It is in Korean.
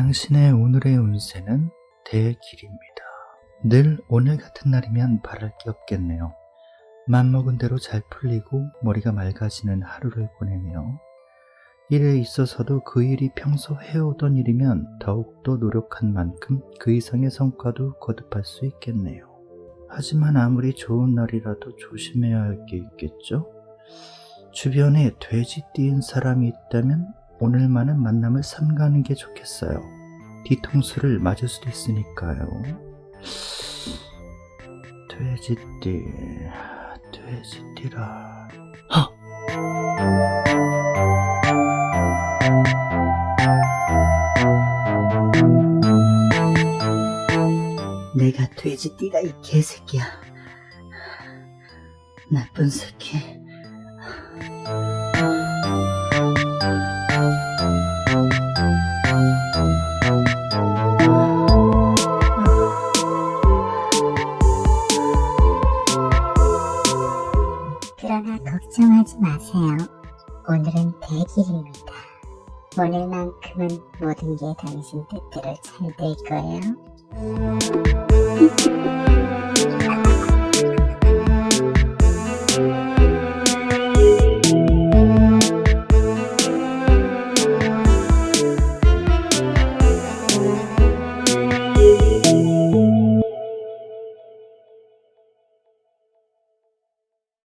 당신의 오늘의 운세는 대길입니다. 늘 오늘 같은 날이면 바랄 게 없겠네요. 맘먹은 대로 잘 풀리고 머리가 맑아지는 하루를 보내며 일에 있어서도 그 일이 평소 해오던 일이면 더욱더 노력한 만큼 그 이상의 성과도 거듭할 수 있겠네요. 하지만 아무리 좋은 날이라도 조심해야 할 게 있겠죠? 주변에 돼지 띠인 사람이 있다면 오늘만은 만남을 삼가는 게 좋겠어요. 뒤통수를 맞을 수도 있으니까요. 돼지띠, 돼지띠라. 내가 돼지띠다 이 개새끼야. 나쁜 새끼. 그러나 걱정하지 마세요. 오늘은 100일입니다. 오늘만큼은 모든 게 당신 뜻대로 잘 될 거예요.